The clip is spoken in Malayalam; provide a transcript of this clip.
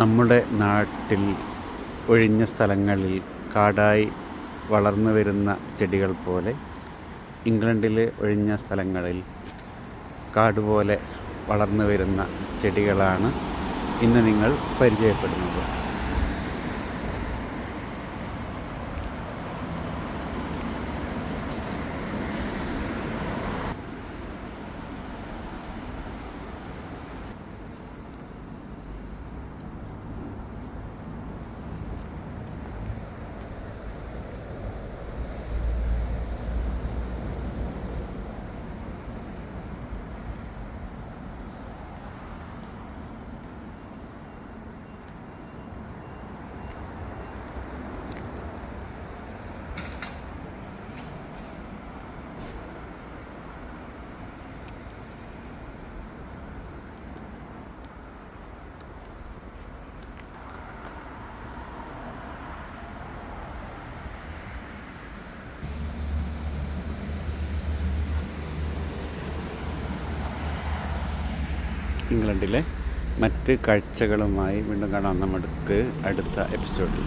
നമ്മുടെ നാട്ടിൽ ഒഴിഞ്ഞ സ്ഥലങ്ങളിൽ കാടായി വളർന്നു വരുന്ന ചെടികൾ പോലെ ഇംഗ്ലണ്ടിലെ ഒഴിഞ്ഞ സ്ഥലങ്ങളിൽ കാട് പോലെ വളർന്നു വരുന്ന ചെടികളാണ് ഇന്ന് നിങ്ങൾ പരിചയപ്പെടുന്നത്. ഇംഗ്ലണ്ടിലെ മറ്റ് കാഴ്ചകളുമായി വീണ്ടും കാണാം. നമുക്ക് അടുത്ത എപ്പിസോഡിൽ